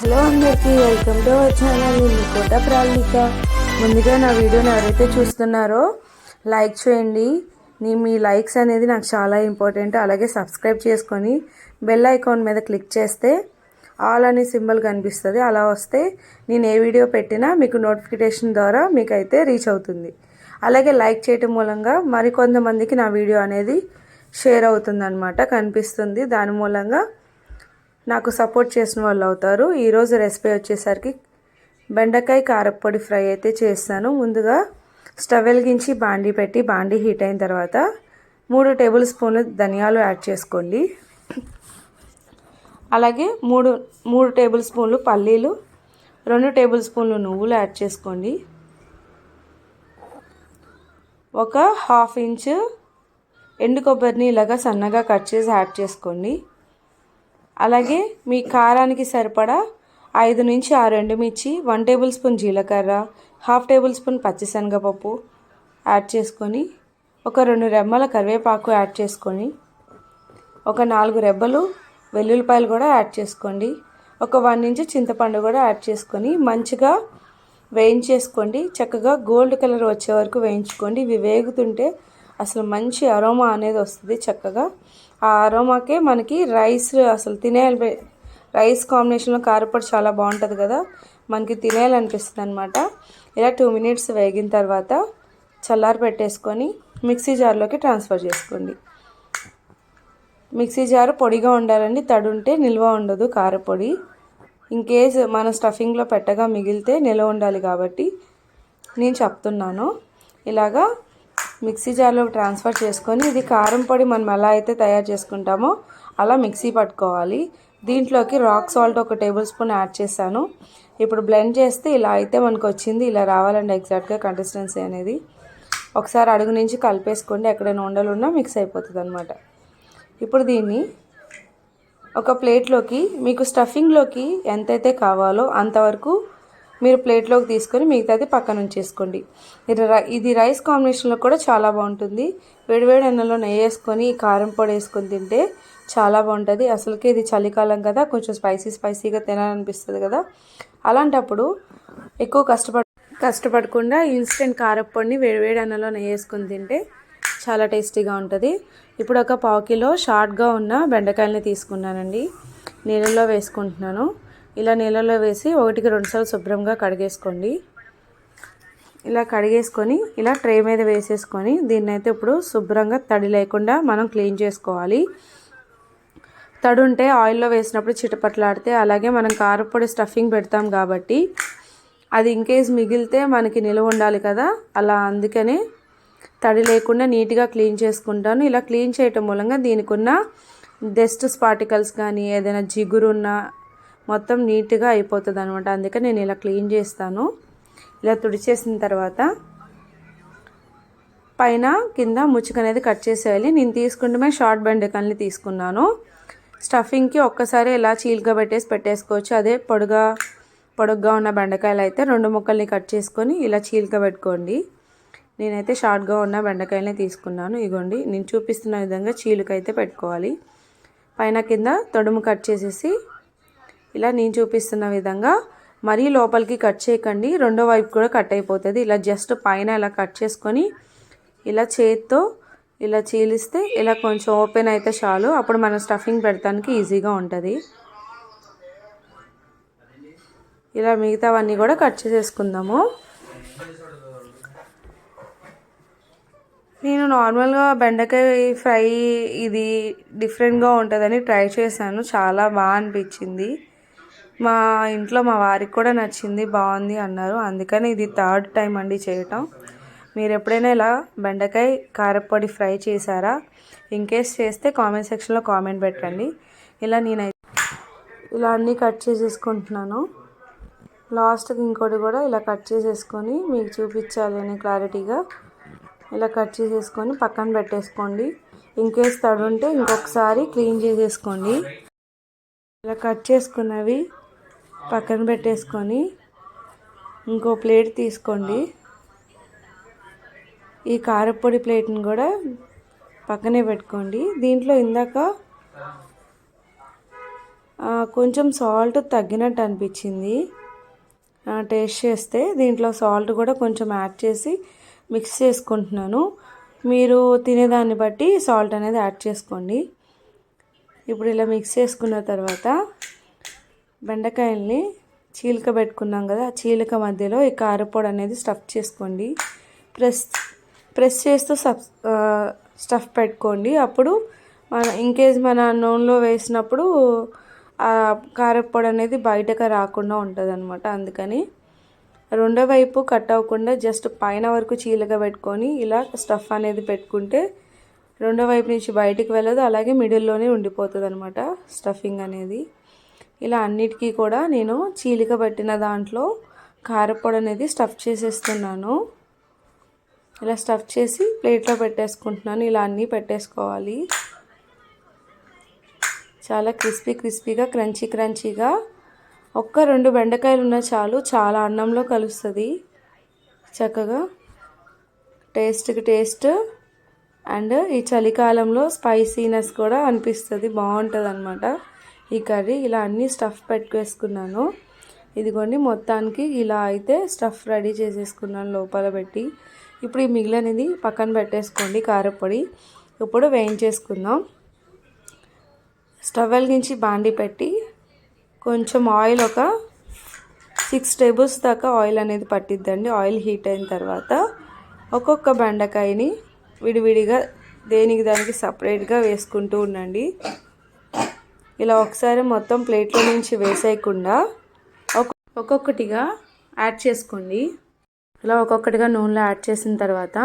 Hello అందరికీ welcome to our channel. నేను కోట ప్రాళిక. ముందుగా నా వీడియోని ఎవరైతే చూస్తున్నారో లైక్ చేయండి. నీ మీ లైక్స్ అనేది నాకు చాలా ఇంపార్టెంట్. అలాగే సబ్స్క్రైబ్ చేసుకొని బెల్ ఐకాన్ మీద క్లిక్ చేస్తే ఆల్ అనే సింబల్ కనిపిస్తుంది. అలా వస్తే నేను ఏ వీడియో పెట్టినా మీకు నోటిఫికేషన్ ద్వారా మీకు అయితే రీచ్ అవుతుంది. అలాగే లైక్ చేయటం మూలంగా మరికొంతమందికి నా వీడియో అనేది షేర్ అవుతుంది కనిపిస్తుంది. దాని మూలంగా నాకు సపోర్ట్ చేసిన వాళ్ళు అవుతారు. ఈరోజు రెసిపీ వచ్చేసరికి బెండకాయ కారప్పొడి ఫ్రై అయితే చేస్తాను. ముందుగా స్టవ్ వెలిగించి బాండీ పెట్టి బాండీ హీట్ అయిన తర్వాత మూడు టేబుల్ స్పూన్లు ధనియాలు యాడ్ చేసుకోండి. అలాగే మూడు మూడు టేబుల్ స్పూన్లు పల్లీలు రెండు టేబుల్ స్పూన్లు నువ్వులు యాడ్ చేసుకోండి. ఒక హాఫ్ ఇంచ్ ఎండు కొబ్బరిని ఇలాగా సన్నగా కట్ చేసి యాడ్ చేసుకోండి. అలాగే మీ కారానికి సరిపడా ఐదు నుంచి ఆరు ఎండుమిర్చి వన్ టేబుల్ స్పూన్ జీలకర్ర హాఫ్ టేబుల్ స్పూన్ పచ్చిశనగపప్పు యాడ్ చేసుకొని ఒక రెండు రెమ్మల కరివేపాకు యాడ్ చేసుకొని ఒక నాలుగు రెబ్బలు వెల్లుల్లిపాయలు కూడా యాడ్ చేసుకోండి. ఒక వన్ ఇంచ్ చింతపండు కూడా యాడ్ చేసుకొని మంచిగా వేయించేసుకోండి. చక్కగా గోల్డ్ కలర్ వచ్చే వరకు వేయించుకోండి. ఇవి వేగుతుంటే అసలు మంచి అరోమా అనేది వస్తుంది చక్కగా. ఆ అరోమాకే మనకి రైస్ అసలు తినేయాలి. రైస్ కాంబినేషన్లో కారపొడి చాలా బాగుంటుంది కదా. మనకి తినేయాలనిపిస్తుంది అనమాట ఇలా టూ మినిట్స్ వేగిన తర్వాత చల్లారి పెట్టేసుకొని మిక్సీ జార్లోకి ట్రాన్స్ఫర్ చేసుకోండి. మిక్సీ జారు పొడిగా ఉండాలండి. తడుంటే నిల్వ ఉండదు కారపొడి. ఇన్ కేస్ మన స్టఫింగ్లో పెట్టగా మిగిలితే నిల్వ ఉండాలి కాబట్టి నేను చెప్తున్నాను. ఇలాగా మిక్సీ జార్లో ట్రాన్స్ఫర్ చేసుకొని ఇది కారం పొడి మనం ఎలా అయితే తయారు చేసుకుంటామో అలా మిక్సీ పట్టుకోవాలి. దీంట్లోకి రాక్ సాల్ట్ ఒక టేబుల్ స్పూన్ యాడ్ చేశాను. ఇప్పుడు బ్లెండ్ చేస్తే ఇలా అయితే మనకు వచ్చింది. ఇలా రావాలండి ఎగ్జాక్ట్గా కన్సిస్టెన్సీ అనేది. ఒకసారి అడుగు నుంచి కలిపేసుకోండి. ఎక్కడైనా ఉండలు ఉన్నా మిక్స్ అయిపోతుంది అనమాట ఇప్పుడు దీన్ని ఒక ప్లేట్లోకి మీకు స్టఫింగ్లోకి ఎంతైతే కావాలో అంతవరకు మీరు ప్లేట్లోకి తీసుకొని మిగతాది పక్కన ఉంచేసుకోండి. ఇది ఇది రైస్ కాంబినేషన్లో కూడా చాలా బాగుంటుంది. వేడివేడి అన్నంలో నెయ్యి వేసుకొని కారం పొడి వేసుకొని తింటే చాలా బాగుంటుంది. అసలుకి ఇది చలికాలం కదా కొంచెం స్పైసీ స్పైసీగా తినాలనిపిస్తుంది కదా. అలాంటప్పుడు ఎక్కువ కష్టపడ కష్టపడకుండా ఇన్స్టెంట్ కారప్పొడిని వేడివేడి అన్నంలో నెయ్యి వేసుకొని తింటే చాలా టేస్టీగా ఉంటుంది. ఇప్పుడు ఒక పావు కిలో షార్ట్గా ఉన్న బెండకాయలని తీసుకున్నానండి. నీళ్ళల్లో వేసుకుంటున్నాను. ఇలా నీళ్ళలో వేసి ఒకటికి రెండుసార్లు శుభ్రంగా కడిగేసుకోండి. ఇలా కడిగేసుకొని ఇలా ట్రే మీద వేసేసుకొని దీన్ని అయితే ఇప్పుడు శుభ్రంగా తడి లేకుండా మనం క్లీన్ చేసుకోవాలి. తడి ఉంటే ఆయిల్లో వేసినప్పుడు చిటపట్లాడితే అలాగే మనం కారపొడి స్టఫింగ్ పెడతాం కాబట్టి అది ఇన్కేస్ మిగిలితే మనకి నిలువ ఉండాలి కదా. అలా అందుకనే తడి లేకుండా నీట్గా క్లీన్ చేసుకుంటాను. ఇలా క్లీన్ చేయటం మూలంగా దీనికి ఉన్న డస్ట్ స్పార్టికల్స్ కానీ ఏదైనా జిగురున్నా మొత్తం నీట్గా అయిపోతుంది అనమాట అందుకే నేను ఇలా క్లీన్ చేస్తాను. ఇలా తుడిచేసిన తర్వాత పైన కింద ముచ్చుక అనేది కట్ చేసేయాలి. నేను తీసుకుంటే షార్ట్ బెండకాయలని తీసుకున్నాను. స్టఫింగ్కి ఒక్కసారి ఇలా చీల్గా పెట్టేసి పెట్టేసుకోవచ్చు. అదే పొడుగా పొడుగ్గా ఉన్న బెండకాయలు అయితే రెండు ముక్కల్ని కట్ చేసుకొని ఇలా చీల్గా పెట్టుకోండి. నేనైతే షార్ట్గా ఉన్న బెండకాయలని తీసుకున్నాను. ఇగోండి నేను చూపిస్తున్న విధంగా చీలుకైతే పెట్టుకోవాలి. పైన కింద తొడుము కట్ చేసేసి ఇలా నేను చూపిస్తున్న విధంగా మరీ లోపలికి కట్ చేయకండి. రెండో వైపు కూడా కట్ అయిపోతుంది. ఇలా జస్ట్ పైన ఇలా కట్ చేసుకొని ఇలా చేతితో ఇలా చీలిస్తే ఇలా కొంచెం ఓపెన్ అయితే చాలు. అప్పుడు మనం స్టఫింగ్ పెడతానికి ఈజీగా ఉంటుంది. ఇలా మిగతావన్నీ కూడా కట్ చేసేసుకుందాము. నేను నార్మల్గా బెండకాయ ఫ్రై ఇది డిఫరెంట్గా ఉంటుందని ట్రై చేశాను. చాలా బాగా అనిపించింది. మా ఇంట్లో మా వారికి కూడా నచ్చింది బాగుంది అన్నారు. అందుకని ఇది థర్డ్ టైం అండి చేయటం. మీరు ఎప్పుడైనా ఇలా బెండకాయ కారపొడి ఫ్రై చేశారా? ఇన్ కేస్ చేస్తే కామెంట్ సెక్షన్లో కామెంట్ పెట్టండి. ఇలా నేనైతే ఇలా అన్నీ కట్ చేసేసుకుంటున్నాను. లాస్ట్కి ఇంకోటి కూడా ఇలా కట్ చేసేసుకొని మీకు చూపించాలి అని క్లారిటీగా. ఇలా కట్ చేసేసుకొని పక్కన పెట్టేసుకోండి. ఇన్ కేస్ తడుంటే ఇంకొకసారి క్లీన్ చేసేసుకోండి. ఇలా కట్ చేసుకున్నవి పక్కన పెట్టేసుకొని ఇంకో ప్లేట్ తీసుకోండి. ఈ కారపొడి ప్లేట్ని కూడా పక్కనే పెట్టుకోండి. దీంట్లో ఇందాక కొంచెం సాల్ట్ తగ్గినట్టు అనిపించింది. టేస్ట్ చేస్తే దీంట్లో సాల్ట్ కూడా కొంచెం యాడ్ చేసి మిక్స్ చేసుకుంటున్నాను. మీరు తినేదాన్ని బట్టి సాల్ట్ అనేది యాడ్ చేసుకోండి. ఇప్పుడు ఇలా మిక్స్ చేసుకున్న తర్వాత బెండకాయల్ని చీలిక పెట్టుకున్నాం కదా ఆ చీలిక మధ్యలో ఈ కారపొడి అనేది స్టఫ్ చేసుకోండి. ప్రెస్ ప్రెస్ చేస్తూ సబ్ స్టఫ్ పెట్టుకోండి. అప్పుడు మన ఇన్కేస్ మన నూనెలో వేసినప్పుడు ఆ కారపొడి అనేది బయటకు రాకుండా ఉంటుంది అనమాట అందుకని రెండో వైపు కట్ అవ్వకుండా జస్ట్ పైన వరకు చీలక పెట్టుకొని ఇలా స్టఫ్ అనేది పెట్టుకుంటే రెండో వైపు నుంచి బయటికి వెళ్ళదు అలాగే మిడిల్లోనే ఉండిపోతుంది అనమాట స్టఫింగ్ అనేది. ఇలా అన్నిటికీ కూడా నేను చీలిక పట్టిన దాంట్లో కారపొడి అనేది స్టఫ్ చేసేస్తున్నాను. ఇలా స్టఫ్ చేసి ప్లేట్లో పెట్టేసుకుంటున్నాను. ఇలా అన్నీ పెట్టేసుకోవాలి. చాలా క్రిస్పీ క్రిస్పీగా క్రంచీ క్రంచీగా. ఒక్క రెండు బెండకాయలు ఉన్న చాలు చాలా అన్నంలో కలుస్తుంది. చక్కగా టేస్ట్కి టేస్ట్ అండ్ ఈ చలికాలంలో స్పైసీనెస్ కూడా అనిపిస్తుంది. బాగుంటుంది అనమాట ఈ కర్రీ ఇలా అన్నీ స్టఫ్ పెట్టుకేసుకున్నాను. ఇదిగోండి మొత్తానికి ఇలా అయితే స్టఫ్ రెడీ చేసేసుకున్నాను లోపల పెట్టి. ఇప్పుడు ఈ మిగిలినది పక్కన పెట్టేసుకోండి కారపొడి. ఇప్పుడు వేయించేసుకుందాం. స్టవ్ వెలిగించి బాండి పెట్టి కొంచెం ఆయిల్ ఒక సిక్స్ టేబుల్స్ దాకా ఆయిల్ అనేది పట్టిద్దండి. ఆయిల్ హీట్ అయిన తర్వాత ఒక్కొక్క బెండకాయని విడివిడిగా దేనికి దానికి సపరేట్గా వేసుకుంటూ ఉండండి. ఇలా ఒకసారి మొత్తం ప్లేట్లో నుంచి వేసేయకుండా ఒక్కొక్కటిగా యాడ్ చేసుకోండి. ఇలా ఒక్కొక్కటిగా నూనెలో యాడ్ చేసిన తర్వాత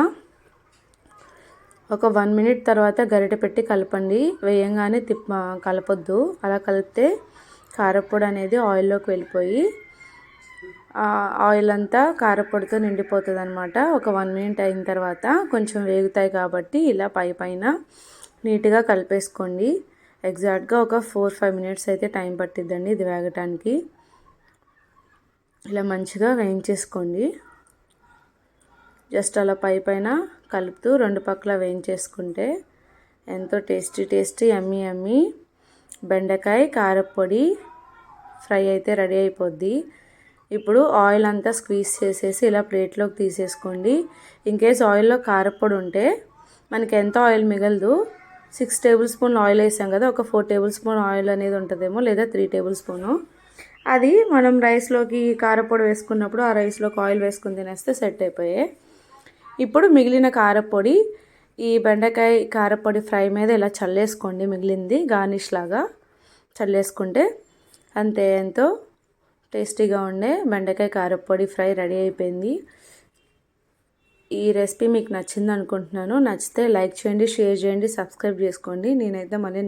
ఒక వన్ మినిట్ తర్వాత గరిటె పెట్టి కలపండి. వేయంగానే తిప్ప కలపొద్దు. అలా కలిపితే కారపొడి అనేది ఆయిల్లోకి వెళ్ళిపోయి ఆయిల్ అంతా కారపొడితో నిండిపోతుంది అనమాట ఒక వన్ మినిట్ అయిన తర్వాత కొంచెం వేగుతాయి కాబట్టి ఇలా పై పైన నీట్గా కలిపేసుకోండి. ఎగ్జాక్ట్గా ఒక ఫోర్ ఫైవ్ మినిట్స్ అయితే టైం పట్టిద్దండి ఇది వేగటానికి. ఇలా మంచిగా వేయించేసుకోండి. జస్ట్ అలా పై పైన కలుపుతూ రెండు పక్కల వేయించేసుకుంటే ఎంతో టేస్టీ టేస్టీ ఎమ్మి ఎమ్మి బెండకాయ కారపొడి ఫ్రై అయితే రెడీ అయిపోద్ది. ఇప్పుడు ఆయిల్ అంతా స్క్వీజ్ చేసేసి ఇలా ప్లేట్లోకి తీసేసుకోండి. ఇన్ కేస్ ఆయిల్లో కారపొడి ఉంటే మనకి ఎంత ఆయిల్ మిగలదు సిక్స్ టేబుల్ స్పూన్ ఆయిల్ వేసాం కదా ఒక ఫోర్ టేబుల్ స్పూన్ ఆయిల్ అనేది ఉంటుందేమో లేదా త్రీ టేబుల్ స్పూను. అది మనం రైస్లోకి కారపొడి వేసుకున్నప్పుడు ఆ రైస్లోకి ఆయిల్ వేసుకుని తినేస్తే సెట్ అయిపోయాయి ఇప్పుడు మిగిలిన కారపొడి ఈ బెండకాయ కారపొడి ఫ్రై మీద ఇలా చల్లేసుకోండి మిగిలింది గార్నిష్ లాగా చల్లేసుకుంటే అంతే ఎంతో టేస్టీగా ఉండే బెండకాయ కారపొడి ఫ్రై రెడీ అయిపోయింది. ఈ రెసిపీ మీకు నచ్చింది అనుకుంటున్నాను నచ్చితే లైక్ చేయండి షేర్ చేయండి సబ్స్క్రైబ్ చేసుకోండి. నేనైతే మళ్ళీ